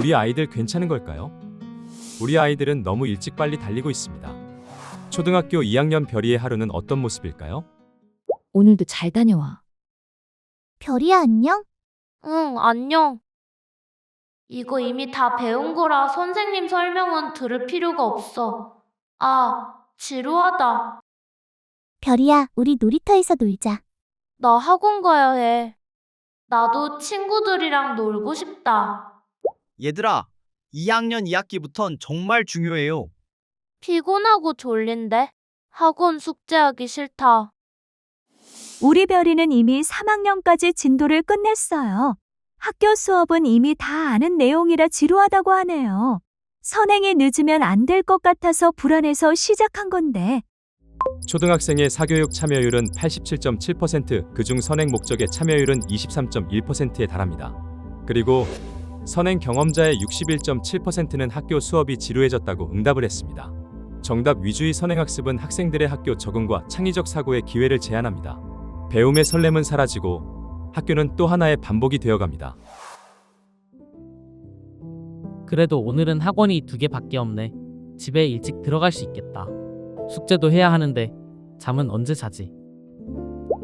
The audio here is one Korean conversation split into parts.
우리 아이들 괜찮은 걸까요? 우리 아이들은 너무 일찍 빨리 달리고 있습니다. 초등학교 2학년 별이의 하루는 어떤 모습일까요? 오늘도 잘 다녀와. 별이야 안녕? 응, 안녕. 이거 이미 다 배운 거라 선생님 설명은 들을 필요가 없어. 아, 지루하다. 별이야 우리 놀이터에서 놀자. 나 학원 가야 해. 나도 친구들이랑 놀고 싶다. 얘들아, 2학년 2학기부턴 정말 중요해요. 피곤하고 졸린데? 학원 숙제하기 싫다. 우리 별이는 이미 3학년까지 진도를 끝냈어요. 학교 수업은 이미 다 아는 내용이라 지루하다고 하네요. 선행이 늦으면 안 될 것 같아서 불안해서 시작한 건데. 초등학생의 사교육 참여율은 87.7%, 그중 선행 목적의 참여율은 23.1%에 달합니다. 그리고 선행 경험자의 61.7%는 학교 수업이 지루해졌다고 응답을 했습니다. 정답 위주의 선행학습은 학생들의 학교 적응과 창의적 사고의 기회를 제한합니다. 배움의 설렘은 사라지고 학교는 또 하나의 반복이 되어갑니다. 그래도 오늘은 학원이 두 개밖에 없네. 집에 일찍 들어갈 수 있겠다. 숙제도 해야 하는데 잠은 언제 자지?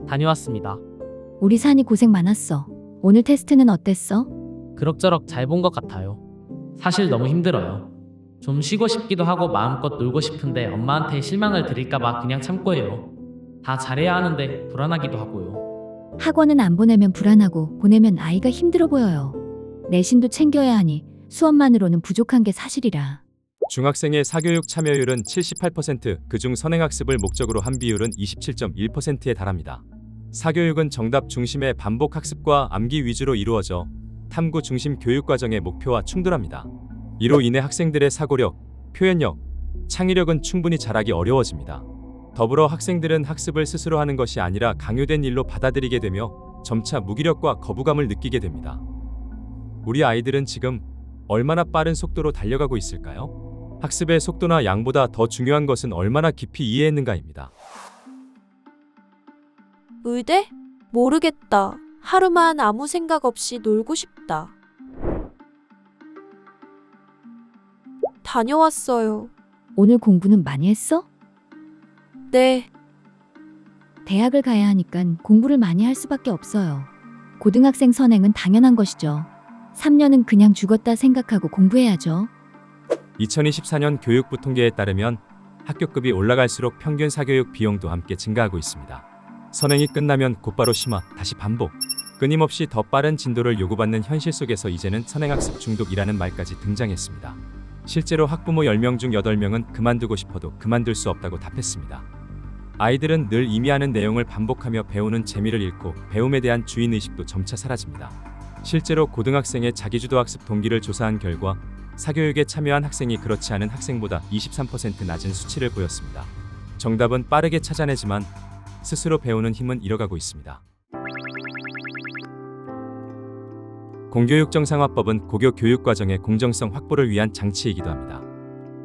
다녀왔습니다. 우리 산이 고생 많았어. 오늘 테스트는 어땠어? 그럭저럭 잘 본 것 같아요. 사실 너무 힘들어요. 좀 쉬고 싶기도 하고 마음껏 놀고 싶은데 엄마한테 실망을 드릴까봐 그냥 참고 해요. 다 잘해야 하는데 불안하기도 하고요. 학원은 안 보내면 불안하고 보내면 아이가 힘들어 보여요. 내신도 챙겨야 하니 수업만으로는 부족한 게 사실이라. 중학생의 사교육 참여율은 78%, 그중 선행학습을 목적으로 한 비율은 27.1%에 달합니다. 사교육은 정답 중심의 반복 학습과 암기 위주로 이루어져 탐구 중심 교육 과정의 목표와 충돌합니다. 이로 인해 학생들의 사고력, 표현력, 창의력은 충분히 자라기 어려워집니다. 더불어 학생들은 학습을 스스로 하는 것이 아니라 강요된 일로 받아들이게 되며 점차 무기력과 거부감을 느끼게 됩니다. 우리 아이들은 지금 얼마나 빠른 속도로 달려가고 있을까요? 학습의 속도나 양보다 더 중요한 것은 얼마나 깊이 이해했는가입니다. 의대? 모르겠다. 하루만 아무 생각 없이 놀고 싶다. 다녀왔어요. 오늘 공부는 많이 했어? 네, 대학을 가야 하니까 공부를 많이 할 수밖에 없어요. 고등학생 선행은 당연한 것이죠. 3년은 그냥 죽었다 생각하고 공부해야죠. 2024년 교육부 통계에 따르면 학교급이 올라갈수록 평균 사교육 비용도 함께 증가하고 있습니다. 선행이 끝나면 곧바로 심화, 다시 반복. 끊임없이 더 빠른 진도를 요구받는 현실 속에서 이제는 선행학습 중독이라는 말까지 등장했습니다. 실제로 학부모 10명 중 8명은 그만두고 싶어도 그만둘 수 없다고 답했습니다. 아이들은 늘 이미 아는 내용을 반복하며 배우는 재미를 잃고 배움에 대한 주인의식도 점차 사라집니다. 실제로 고등학생의 자기주도 학습 동기를 조사한 결과 사교육에 참여한 학생이 그렇지 않은 학생보다 23% 낮은 수치를 보였습니다. 정답은 빠르게 찾아내지만 스스로 배우는 힘은 잃어가고 있습니다. 공교육 정상화법은 고교 교육 과정의 공정성 확보를 위한 장치이기도 합니다.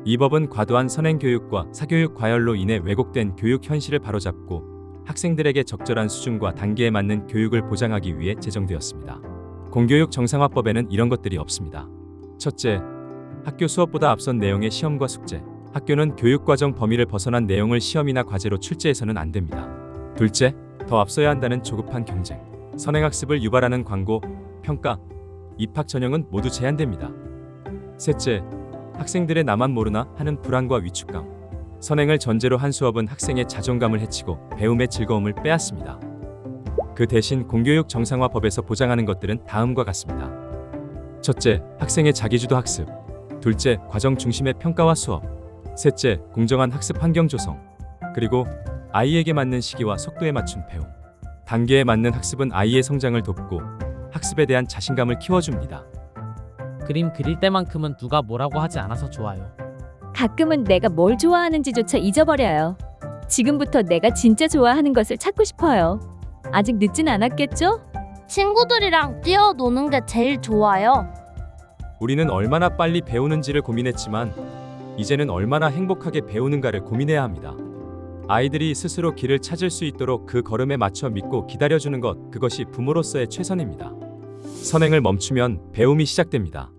이 법은 과도한 선행 교육과 사교육 과열로 인해 왜곡된 교육 현실을 바로잡고 학생들에게 적절한 수준과 단계에 맞는 교육을 보장하기 위해 제정되었습니다. 공교육 정상화법에는 이런 것들이 없습니다. 첫째, 학교 수업보다 앞선 내용의 시험과 숙제. 학교는 교육과정 범위를 벗어난 내용을 시험이나 과제로 출제해서는 안 됩니다. 둘째, 더 앞서야 한다는 조급한 경쟁. 선행학습을 유발하는 광고, 평가, 입학 전형은 모두 제한됩니다. 셋째, 학생들의 나만 모르나 하는 불안과 위축감. 선행을 전제로 한 수업은 학생의 자존감을 해치고 배움의 즐거움을 빼앗습니다. 그 대신 공교육 정상화 법에서 보장하는 것들은 다음과 같습니다. 첫째, 학생의 자기주도 학습. 둘째, 과정 중심의 평가와 수업. 셋째, 공정한 학습 환경 조성. 그리고 아이에게 맞는 시기와 속도에 맞춘 배움. 단계에 맞는 학습은 아이의 성장을 돕고 학습에 대한 자신감을 키워줍니다. 그림 그릴 때만큼은 누가 뭐라고 하지 않아서 좋아요. 가끔은 내가 뭘 좋아하는지조차 잊어버려요. 지금부터 내가 진짜 좋아하는 것을 찾고 싶어요. 아직 늦진 않았겠죠? 친구들이랑 뛰어노는 게 제일 좋아요. 우리는 얼마나 빨리 배우는지를 고민했지만 이제는 얼마나 행복하게 배우는가를 고민해야 합니다. 아이들이 스스로 길을 찾을 수 있도록 그 걸음에 맞춰 믿고 기다려주는 것, 그것이 부모로서의 최선입니다. 선행을 멈추면 배움이 시작됩니다.